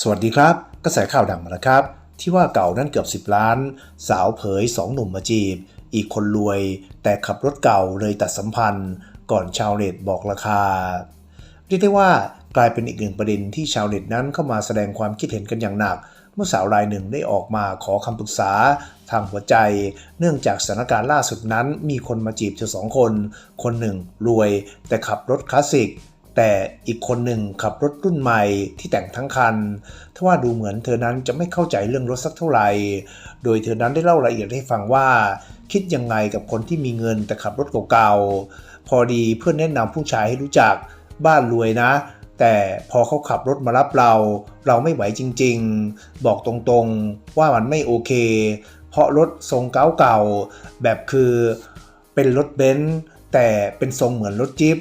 สวัสดีครับ กระแสข่าวดังมาแล้วครับ ที่ว่าเก่านั่นเกือบ 10 ล้าน สาวเผย 2 หนุ่มมาจีบ อีกคนรวย แต่ขับรถเก่าเลยตัดสัมพันธ์ ก่อนชาวเน็ตบอกราคา เรียกได้ว่ากลายเป็นอีกหนึ่งประเด็นที่ชาวเน็ตนั้นเข้ามาแสดงความคิดเห็นกันอย่างหนัก เมื่อสาวรายหนึ่งได้ออกมาขอคำปรึกษาทางหัวใจ เนื่องจากสถานการณ์ล่าสุดนั้น มีคนมาจีบเธอสองคน คนหนึ่งรวย แต่ขับรถคลาสสิก แต่อีกคนหนึ่งขับรถรุ่นใหม่ที่แต่งทั้งคันทว่าดูเหมือนเธอนั้นจะไม่เข้าใจเรื่องรถสักเท่าไหร่ โดยเธอนั้นได้เล่ารายละเอียดให้ฟังว่า คิดยังไงกับคนที่มีเงินแต่ขับรถเก่าๆ พอดีเพื่อนแนะนำผู้ชายให้รู้จักบ้านรวยนะ แต่พอเขาขับรถมารับเรา เราไม่ไหวจริงๆ บอกตรงๆว่ามันไม่โอเค เพราะรถทรงเก่าๆแบบคือเป็นรถเบนซ์แต่เป็นทรงเหมือนรถจิ๊บ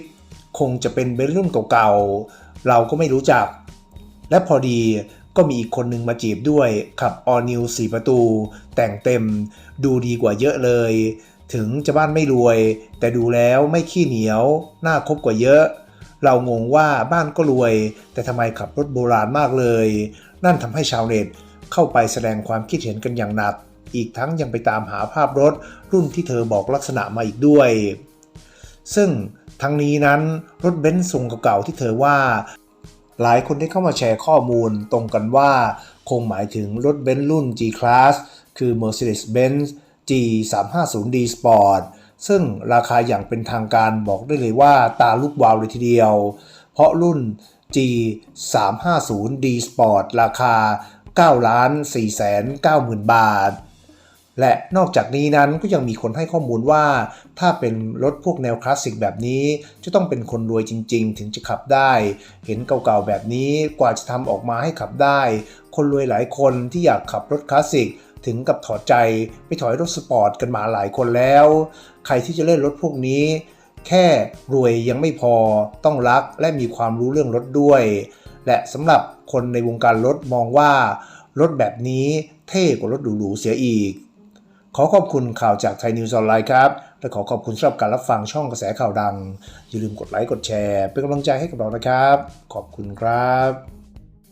คงจะเป็นเบนรุ่นเก่าๆ เราก็ไม่รู้จัก และพอดีก็มีอีกคนหนึ่งมาจีบด้วย ขับ All New 4 ประตู แต่งเต็มดูดีกว่าเยอะเลย ถึงจะบ้านไม่รวย แต่ดูแล้วไม่ขี้เหนียว น่าคบกว่าเยอะ เรางงว่าบ้านก็รวย แต่ทำไมขับรถโบราณมากเลย นั่นทำให้ชาวเน็ตเข้าไปแสดงความคิดเห็นกันอย่างหนัก อีกทั้งยังไปตามหาภาพรถรุ่นที่เธอบอกลักษณะมาอีกด้วย ซึ่ง ทั้งนี้นั้นรถเบนซ์ทรงเก่าๆที่เธอว่า หลายคนได้เข้ามาแชร์ข้อมูลตรงกันว่า คงหมายถึงรถเบนซ์รุ่น G-Class คือ Mercedes-Benz G350D Sport ซึ่งราคาอย่างเป็นทางการบอกได้เลยว่าตาลูกวาวเลยทีเดียว เพราะรุ่น G350D Sport ราคา9ล้าน4แสน9หมื่นบาท และนอกจากนี้นั้นก็ยังมีคนให้ข้อมูลว่า ถ้าเป็นรถพวกแนวคลาสสิกแบบนี้ จะต้องเป็นคนรวยจริง ๆ ถึงจะขับได้ เห็นเก่าๆแบบนี้กว่าจะทำออกมาให้ขับได้ คนรวยหลายคนที่อยากขับรถคลาสสิกถึงกับถอดใจไปถอยรถสปอร์ตกันมาหลายคนแล้ว ใครที่จะเล่นรถพวกนี้ แค่รวยยังไม่พอต้องรักและมีความรู้เรื่องรถด้วย และสำหรับคนในวงการรถมองว่า รถแบบนี้เท่กว่ารถหรูๆเสียอีก ขอขอบคุณข่าวจากไทยนิวส์ออนไลน์ครับ และขอขอบคุณสำหรับการรับฟังช่องกระแสข่าวดัง อย่าลืมกดไลค์กดแชร์ เป็นกำลังใจให้กับเรานะครับ ขอบคุณครับ